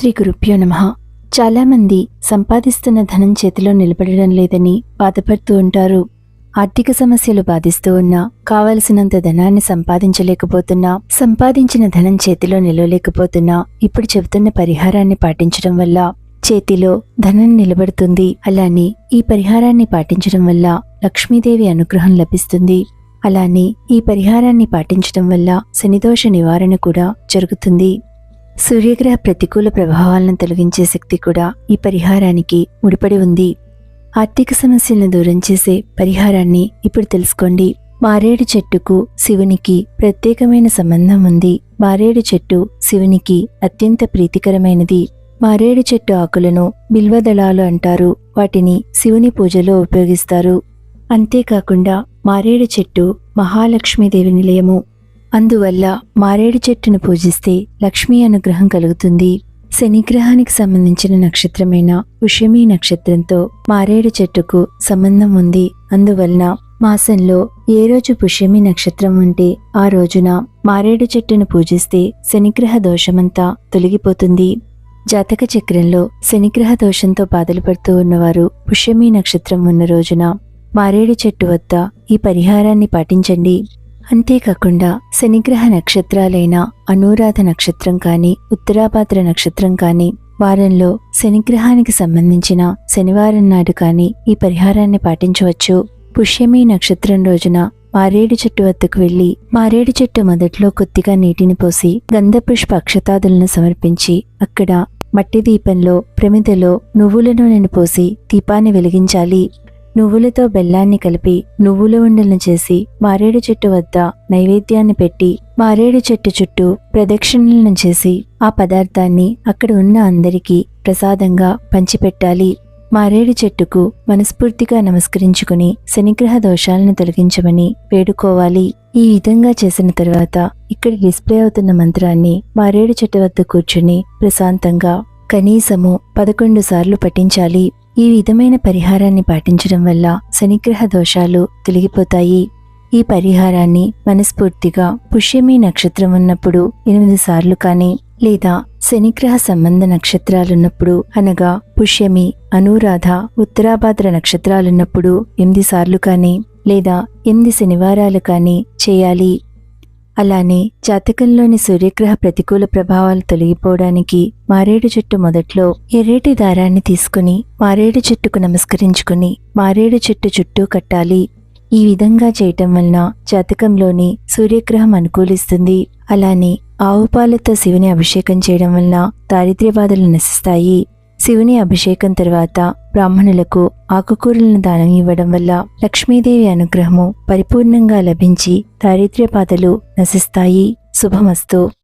శ్రీ గురుభ్యో నమ. చాలామంది సంపాదిస్తున్న ధనం చేతిలో నిలబడడం లేదని బాధపడుతూ ఉంటారు. ఆర్థిక సమస్యలు బాధిస్తూ ఉన్నా కావలసినంత ధనాన్ని సంపాదించలేకపోతున్నా సంపాదించిన ధనం చేతిలో నిలవలేకపోతున్నా ఇప్పుడు చెబుతున్న పరిహారాన్ని పాటించడం వల్ల చేతిలో ధనం నిలబడుతుంది. అలానే ఈ పరిహారాన్ని పాటించడం వల్ల లక్ష్మీదేవి అనుగ్రహం లభిస్తుంది. అలానే ఈ పరిహారాన్ని పాటించడం వల్ల శనిదోష నివారణ కూడా జరుగుతుంది. సూర్యగ్రహ ప్రతికూల ప్రభావాలను తొలగించే శక్తి కూడా ఈ పరిహారానికి ముడిపడి ఉంది. ఆర్థిక సమస్యలను దూరం చేసే పరిహారాన్ని ఇప్పుడు తెలుసుకోండి. మారేడు చెట్టుకు శివునికి ప్రత్యేకమైన సంబంధం ఉంది. మారేడు చెట్టు శివునికి అత్యంత ప్రీతికరమైనది. మారేడు చెట్టు ఆకులను బిల్వదళాలు అంటారు. వాటిని శివుని పూజలో ఉపయోగిస్తారు. అంతేకాకుండా మారేడు చెట్టు మహాలక్ష్మీదేవి నిలయము అందువల్ల మారేడు చెట్టును పూజిస్తే లక్ష్మీ అనుగ్రహం కలుగుతుంది. శనిగ్రహానికి సంబంధించిన నక్షత్రమైన పుష్యమి నక్షత్రంతో మారేడు చెట్టుకు సంబంధం ఉంది. అందువలన మాసంలో ఏ రోజు పుష్యమి నక్షత్రం ఉంటే ఆ రోజున మారేడు చెట్టును పూజిస్తే శనిగ్రహ దోషమంతా తొలగిపోతుంది. జాతక చక్రంలో శనిగ్రహ దోషంతో బాధలు పడుతూ ఉన్నవారు పుష్యమి నక్షత్రం ఉన్న రోజున మారేడు చెట్టు వద్ద ఈ పరిహారాన్ని పాటించండి. అంతేకాకుండా శనిగ్రహ నక్షత్రాలైన అనురాధ నక్షత్రం కానీ ఉత్తరాభాద్ర నక్షత్రం కానీ వారంలో శనిగ్రహానికి సంబంధించిన శనివారం నాడు కానీ ఈ పరిహారాన్ని పాటించవచ్చు. పుష్యమి నక్షత్రం రోజున మారేడు చెట్టు వద్దకు వెళ్ళి మారేడు చెట్టు మొదట్లో కొద్దిగా నీటిని పోసి గంధపుష్ప అక్షతాదులను సమర్పించి అక్కడ మట్టి దీపంలో ప్రమిదలో నువ్వుల నూనెను పోసి దీపాన్ని వెలిగించాలి. నువ్వులతో బెల్లాన్ని కలిపి నువ్వుల ఉండలను చేసి మారేడు చెట్టు వద్ద నైవేద్యాన్ని పెట్టి మారేడు చెట్టు చుట్టూ ప్రదక్షిణలను చేసి ఆ పదార్థాన్ని అక్కడ ఉన్న అందరికీ ప్రసాదంగా పంచిపెట్టాలి. మారేడు చెట్టుకు మనస్ఫూర్తిగా నమస్కరించుకుని శనిగ్రహ దోషాలను తొలగించమని వేడుకోవాలి. ఈ విధంగా చేసిన తర్వాత ఇక్కడ డిస్ప్లే అవుతున్న మంత్రాన్ని మారేడు చెట్టు వద్ద కూర్చుని ప్రశాంతంగా కనీసము పదకొండు సార్లు పఠించాలి. ఈ విధమైన పరిహారాన్ని పాటించడం వల్ల శనిగ్రహ దోషాలు తొలగిపోతాయి. ఈ పరిహారాన్ని మనస్ఫూర్తిగా పుష్యమి నక్షత్రం ఉన్నప్పుడు ఎనిమిది సార్లు కానీ లేదా శనిగ్రహ సంబంధ నక్షత్రాలున్నప్పుడు అనగా పుష్యమి అనురాధ ఉత్తరాభాద్ర నక్షత్రాలున్నప్పుడు ఎనిమిది సార్లు కానీ లేదా ఎనిమిది శనివారాలు కానీ చేయాలి. అలానే జాతకంలోని సూర్యగ్రహ ప్రతికూల ప్రభావాలు తొలగిపోవడానికి మారేడు చెట్టు మొదట్లో ఎర్రేటి దారాన్ని తీసుకుని మారేడు చెట్టుకు నమస్కరించుకుని మారేడు చెట్టు చుట్టూ కట్టాలి. ఈ విధంగా చేయటం వలన జాతకంలోని సూర్యగ్రహం అనుకూలిస్తుంది. అలానే ఆవు పాలతో శివుని అభిషేకం చేయడం వలన దారిద్ర్య బాధలు నశిస్తాయి. శివుని అభిషేకం తర్వాత బ్రాహ్మణులకు ఆకుకూరలను దానం ఇవ్వడం వల్ల లక్ష్మీదేవి అనుగ్రహము పరిపూర్ణంగా లభించి దారిద్ర్య బాధలు నశిస్తాయి. శుభమస్తు.